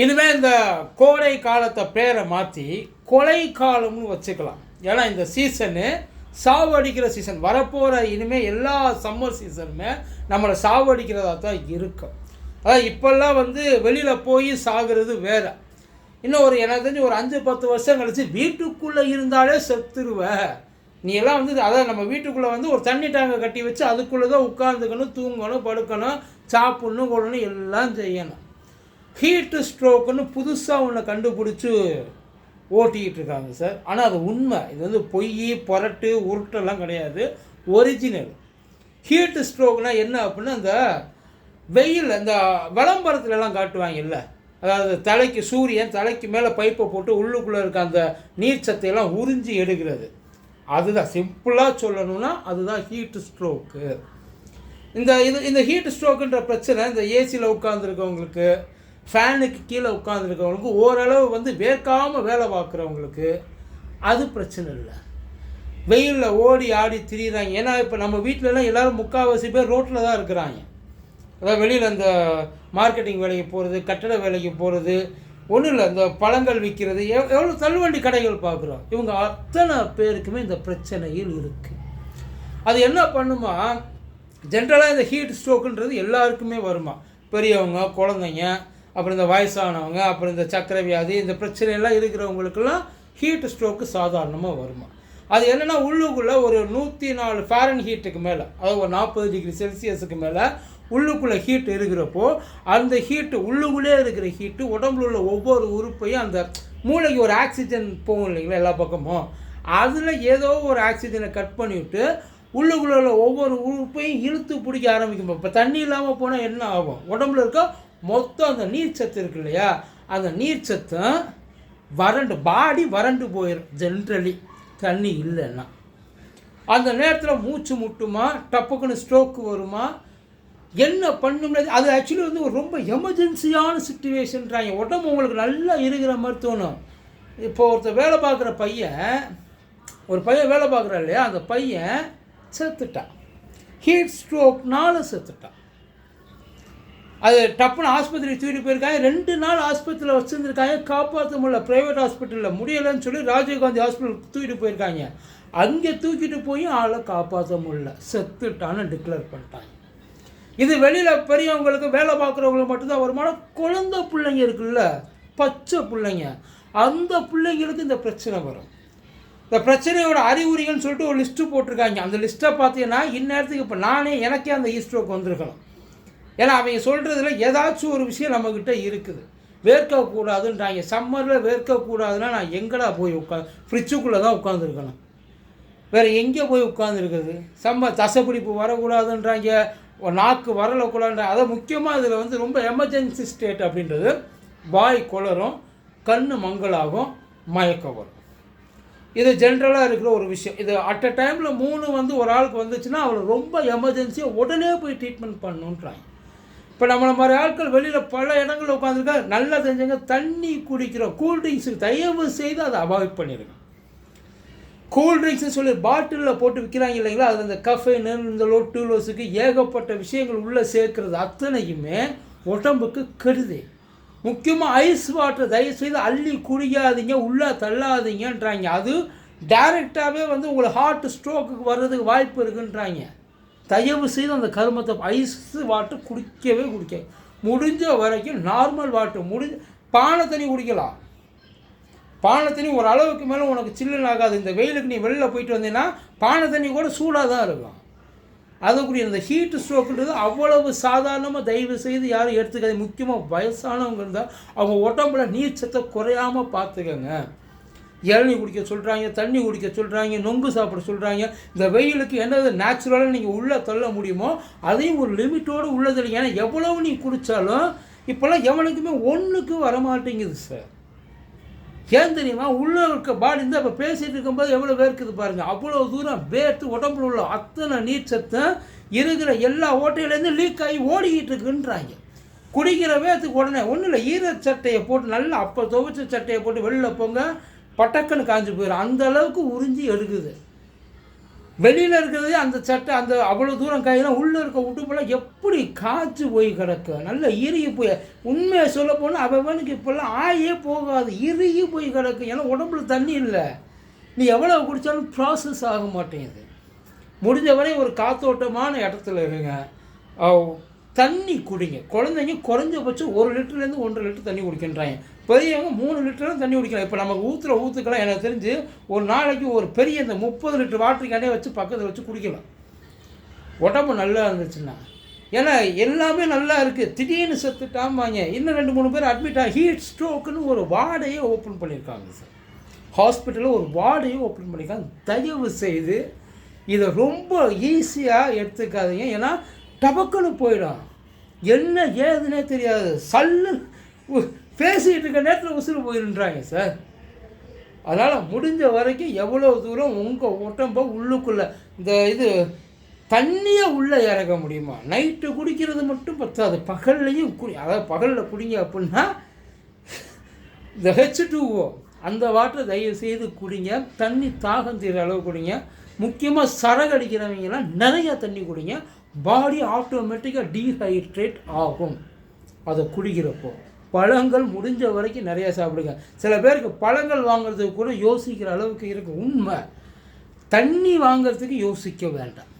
இனிமேல் இந்த கோடை காலத்தை பேரை மாற்றி கொலை காலம்னு வச்சுக்கலாம். ஏன்னா இந்த சீசனு சாவடிக்கிற சீசன். வரப்போகிற இனிமேல் எல்லா சம்மர் சீசனுமே நம்மளை சாவடிக்கிறதா தான் இருக்கும். அதான் இப்போல்லாம் வந்து வெளியில் போய் சாகிறது வேற. இன்னும் ஒரு எனக்கு தெரிஞ்சு ஒரு அஞ்சு பத்து வருஷம் கழிச்சு வீட்டுக்குள்ளே இருந்தாலே செத்துருவ. நீ எல்லாம் வந்து அதான் நம்ம வீட்டுக்குள்ளே வந்து ஒரு தண்ணி டேங்கை கட்டி வச்சு அதுக்குள்ளே தான் உட்காந்துக்கணும் தூங்கணும் படுக்கணும் சாப்பிடணும் கொள்ளணும் எல்லாம் செய்யணும். ஹீட்டு ஸ்ட்ரோக்குன்னு புதுசாக ஒன்று கண்டுபிடிச்சி ஓட்டிக்கிட்டு இருக்காங்க சார் ஆனால் அது உண்மை. இது வந்து பொய் புரட்டு உருட்டெல்லாம் கிடையாது. ஒரிஜினல் ஹீட்டு ஸ்ட்ரோக்னால் என்ன அப்படின்னா அந்த வெயில் அந்த விளம்பரத்துலலாம் காட்டுவாங்க இல்லை அதாவது தலைக்கு சூரியன் தலைக்கு மேலே பைப்பை போட்டு உள்ளுக்குள்ளே இருக்க அந்த நீர் சத்தையெல்லாம் உறிஞ்சி எடுக்கிறது. அதுதான். சிம்பிளாக சொல்லணும்னா அதுதான் ஹீட்டு ஸ்ட்ரோக்கு இந்த இது இந்த ஹீட் ஸ்ட்ரோக்குன்ற பிரச்சனை இந்த ஏசியில் உட்காந்துருக்கவங்களுக்கு ஃபேனுக்கு கீழே உட்காந்துருக்கவங்களுக்கு ஓரளவு வந்து வேர்க்காமல் வேலை பார்க்குறவங்களுக்கு அது பிரச்சனை இல்லை. வெயிலில் ஓடி ஆடி திரியிறாங்க. ஏன்னா இப்போ நம்ம வீட்டிலலாம் எல்லோரும் முக்கால்வாசி பேர் ரோட்டில் தான் இருக்கிறாங்க. அதாவது வெளியில் இந்த மார்க்கெட்டிங் வேலைக்கு போகிறது கட்டட வேலைக்கு போகிறது ஒன்றும் இல்லை. இந்த பழங்கள் விற்கிறது எவ் எவ்வளோ தள்ளுவண்டி கடைகள் பார்க்குறோம். இவங்க அத்தனை பேருக்குமே இந்த பிரச்சனையில் இருக்குது அது என்ன பண்ணுமா? ஜென்ரலாக இந்த ஹீட் ஸ்ட்ரோக்குன்றது எல்லாருக்குமே வருமா? பெரியவங்க குழந்தைங்க அப்புறம் இந்த வயசானவங்க அப்புறம் இந்த சக்கரை வியாதி இந்த பிரச்சனையெல்லாம் இருக்கிறவங்களுக்கெல்லாம் ஹீட் ஸ்ட்ரோக்கு சாதாரணமாக வருமா? அது என்னென்னா உள்ளுக்குள்ளே ஒரு நூற்றி நாலு ஃபேரன் ஹீட்டுக்கு மேலே அதாவது ஒரு நாற்பது டிகிரி செல்சியஸுக்கு மேலே உள்ளுக்குள்ளே ஹீட் இருக்கிறப்போ அந்த ஹீட்டு உள்ளுக்குள்ளே இருக்கிற ஹீட்டு உடம்புல உள்ள ஒவ்வொரு உறுப்பையும் அந்த மூளைக்கு ஒரு ஆக்சிஜன் போகும் இல்லைங்களா எல்லா பக்கமும். அதில் ஏதோ ஒரு ஆக்சிஜனை கட் பண்ணிவிட்டு உள்ளுக்குள்ள உள்ள ஒவ்வொரு உறுப்பையும் இழுத்து பிடிக்க ஆரம்பிக்கும். இப்போ தண்ணி இல்லாமல் போனால் என்ன ஆகும்? உடம்புல இருக்க மொத்தம் அந்த நீர் சத்து இருக்கு இல்லையா? அந்த நீர் சத்தம் வறண்டு பாடி வறண்டு போயிடும் ஜென்ரலி தண்ணி இல்லைன்னா. அந்த நேரத்தில் மூச்சு முட்டுமா? டப்புக்குன்னு ஸ்ட்ரோக்கு வருமா? என்ன பண்ணும்னது அது ஆக்சுவலி வந்து ஒரு ரொம்ப எமர்ஜென்சியான சுச்சுவேஷன்றாங்க உடம்பு உங்களுக்கு நல்லா இருக்கிற மாதிரி தோணும். இப்போ ஒருத்தர் வேலை பார்க்குற பையன் ஒரு பையன் வேலை பார்க்குறா இல்லையா? அந்த பையன் செத்துட்டான். ஹீட் ஸ்ட்ரோக்னால செத்துட்டான். அது டப்புன்னு ஆஸ்பத்திரி தூக்கிட்டு போயிருக்காங்க. ரெண்டு நாள் ஆஸ்பத்திரியில் வச்சுருந்துருக்காங்க. காப்பாற்ற முடியல. ப்ரைவேட் ஹாஸ்பிட்டலில் முடியலைன்னு சொல்லி ராஜீவ்காந்தி ஹாஸ்பிட்டல் தூக்கிட்டு போயிருக்காங்க. அங்கே தூக்கிட்டு போய் ஆளை காப்பாற்ற முடியல. செத்துட்டான்னு டிக்ளேர் பண்ணிட்டாங்க. இது வெளியில் பெரியவங்களுக்கு வேலை பார்க்குறவங்களுக்கு மட்டும்தான் வருமானம். குழந்த பிள்ளைங்க இருக்குல்ல பச்சை பிள்ளைங்க. அந்த பிள்ளைங்களுக்கு இந்த பிரச்சனை வரும். இந்த பிரச்சனையோட அறிகுறிகள்னு சொல்லிட்டு ஒரு லிஸ்ட்டு போட்டிருக்காங்க. அந்த லிஸ்ட்டை பார்த்தீங்கன்னா இந்நேரத்துக்கு இப்போ நானே எனக்கே அந்த ஈஸ்ட்ரோக் வந்திருக்கணும். ஏன்னா அவங்க சொல்கிறதுல ஏதாச்சும் ஒரு விஷயம் நம்மக்கிட்ட இருக்குது. வேர்க்கக்கூடாதுன்றாங்க சம்மரில் வேர்க்கக்கூடாதுன்னா நான் எங்கடா போய் உட்கா ஃப்ரிட்ஜுக்குள்ளே தான் உட்காந்துருக்கணும் வேறு எங்கே போய் உட்காந்துருக்குது சம்ம தசப்பிடிப்பு வரக்கூடாதுன்றாங்க நாக்கு வரலக்கூடாதுன்ற அதை முக்கியமாக இதில் வந்து ரொம்ப எமர்ஜென்சி ஸ்டேட் அப்படின்றது வாய் குளரும் கண் மங்களாகும் மயக்கம் வரும். இது ஜென்ரலாக இருக்கிற ஒரு விஷயம். இது அட் அ டைமில் மூணு வந்து ஒரு ஆளுக்கு வந்துச்சுன்னா அவளை ரொம்ப எமர்ஜென்சியாக உடனே போய் ட்ரீட்மெண்ட் பண்ணணுன்றாங்க இப்போ நம்மளை மாதிரி ஆட்கள் வெளியில் பல இடங்களில் உட்காந்துருக்கா நல்லா தெரிஞ்சவங்க தண்ணி குடிக்கிறோம் கூல்ட்ரிங்ஸு தயவு செய்து அதை அவாய்ட் பண்ணிடுங்க. கூல்ட்ரிங்க்ஸ் சொல்லி பாட்டிலில் போட்டு விற்கிறாங்க இல்லைங்களா? அது அந்த கஃபைனு இந்த லோட்டுலோஸுக்கு ஏகப்பட்ட விஷயங்கள் உள்ளே சேர்க்கறது அத்தனையுமே உடம்புக்கு கெடுது. முக்கியமாக ஐஸ் வாட்டர் தயவு செய்து அள்ளி குடிக்காதீங்க உள்ளே தள்ளாதீங்கன்றாங்க. அது டைரெக்டாகவே வந்து உங்களுக்கு ஹார்ட் ஸ்ட்ரோக்குக்கு வர்றதுக்கு வாய்ப்பு இருக்குன்றாங்க. தயவு செய்து அந்த கருமத்தை ஐஸ் வாட்டர் குடிக்கவே குடிக்க முடிஞ்ச வரைக்கும் நார்மல் வாட்டர் முடிஞ்ச பானை தண்ணி குடிக்கலாம். பானை தண்ணி ஒரு அளவுக்கு மேலே உனக்கு சில்லுன்னு ஆகாது. இந்த வெயிலுக்கு நீ வெளியில் போயிட்டு வந்தீங்கன்னா பானை தண்ணி கூட சூடாக தான் இருக்கும். அதுக்குரிய இந்த ஹீட் ஸ்ட்ரோக்குன்றது அவ்வளவு சாதாரணமாக தயவு செய்து யாரும் எடுத்துக்காது முக்கியமாக வயசானவங்க இருந்தால் அவங்க உடம்புல நீர் சத்தை குறையாமல் பார்த்துக்கங்க. இளநீ குடிக்க சொல்கிறாங்க தண்ணி குடிக்க சொல்கிறாங்க நொங்கு சாப்பிட சொல்கிறாங்க இந்த வெயிலுக்கு என்னது நேச்சுரலாக நீங்கள் உள்ளே தள்ள முடியுமோ அதையும் ஒரு லிமிட்டோடு உள்ளது ஏன்னா எவ்வளவு நீ குடித்தாலும் இப்போல்லாம் எவனுக்குமே ஒன்றுக்கு வரமாட்டேங்குது சார் ஏன் தெரியுமா? உள்ளே இருக்க பாடி இருந்தால் இப்போ பேசிகிட்டு இருக்கும்போது எவ்வளோ வேர்க்குது பாருங்கள் அவ்வளோ தூரம் வேர்த்து உடம்புல உள்ள அத்தனை நீர் சத்தம் இருக்கிற எல்லா ஓட்டையிலேருந்து லீக் ஆகி ஓடிக்கிட்டு இருக்குன்றாங்க. குடிக்கிற வேர்த்துக்கு உடனே ஒன்றும் இல்லை ஈர சட்டையை போட்டு நல்லா அப்போ துவைச்ச சட்டையை போட்டு வெளியில் போங்க. பட்டக்குன்னு காஞ்சி போயிடும் அந்த அளவுக்கு உறிஞ்சி எடுக்குது. வெளியில் இருக்கிறதே அந்த சட்டை அந்த அவ்வளோ தூரம் கையெல்லாம் உள்ளே இருக்க உடுப்பெல்லாம் எப்படி காய்ச்சி போய் கிடக்கு? நல்ல இறுகி போய். உண்மையை சொல்ல போனால் அவனுக்கு இப்போல்லாம் ஆயே போகாது. இறுகி போய் கிடக்கு. ஏன்னா உடம்புல தண்ணி இல்லை. நீ எவ்வளோ குடித்தாலும் ப்ராசஸ் ஆக மாட்டேங்குது. முடிஞ்ச வரை ஒரு காத்தோட்டமான இடத்துல இருங்க. தண்ணி குடிங்க. குழந்தைங்க குறைஞ்சபட்சம் ஒரு லிட்டர்லேருந்து ஒன்றரை லிட்டர் தண்ணி குடிக்கின்றாங்க. பெரியவங்க மூணு லிட்டரும் தண்ணி குடிக்கலாம். இப்போ நமக்கு ஊற்றுற ஊற்றுக்கெல்லாம் எனக்கு தெரிஞ்சு ஒரு நாளைக்கு ஒரு பெரிய இந்த முப்பது லிட்டர் வாட்டர் கேனே வச்சு பக்கத்தில் வச்சு குடிக்கலாம். உடம்பு நல்லா இருந்துச்சுன்னா. ஏன்னா எல்லாமே நல்லா இருக்குது திடீர்னு செத்துட்டாமாங்க இன்னும் ரெண்டு மூணு பேர் அட்மிட் ஆகி ஹீட் ஸ்ட்ரோக்குன்னு ஒரு வார்டையே ஓப்பன் பண்ணியிருக்காங்க சார் ஹாஸ்பிட்டலில் ஒரு வார்டையே ஓப்பன் பண்ணியிருக்காங்க. தயவு செய்து இதை ரொம்ப ஈஸியாக எடுத்துக்காதீங்க. ஏன்னா டபக்குன்னு போயிடும். என்ன ஏதுன்னே தெரியாது. சல்லு பேசிகிட்டு இருக்க நேரத்தில் உசுறு போயிருன்றாங்க சார் அதனால் முடிஞ்ச வரைக்கும் எவ்வளோ தூரம் உங்கள் உடம்ப உள்ளுக்குள்ளே இந்த இது தண்ணியை உள்ளே இறக்க முடியுமா? நைட்டு குடிக்கிறது மட்டும் பத்தாது. பகல்லையும் குடி அதாவது பகலில் குடிங்க அப்படின்னா இந்த ஹெச் டூஓ அந்த வாட்டரை தயவு செய்து குடிங்க. தண்ணி தாகம் தீர அளவு குடிங்க. முக்கியமாக சரகு அடிக்கிறவங்கலாம் நிறைய தண்ணி குடிங்க. பாடி ஆட்டோமேட்டிக்காக டீஹைட்ரேட் ஆகும். அதை குடிக்கிறப்போ. பழங்கள் முடிஞ்ச வரைக்கும் நிறைய சாப்பிடுங்க. சில பேருக்கு பழங்கள் வாங்குறதுக்கு கூட யோசிக்கிற அளவுக்கு இருக்கு. உண்மை. தண்ணி வாங்குறதுக்கு யோசிக்க வேண்டாம்.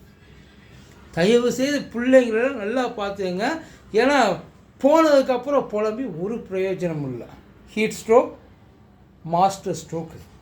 தயவு செய்து பிள்ளைங்கள நல்லா பார்த்துங்க. ஏன்னா போனதுக்கப்புறம் புலம்பி ஒரு பிரயோஜனம் இல்லை. Heat stroke master stroke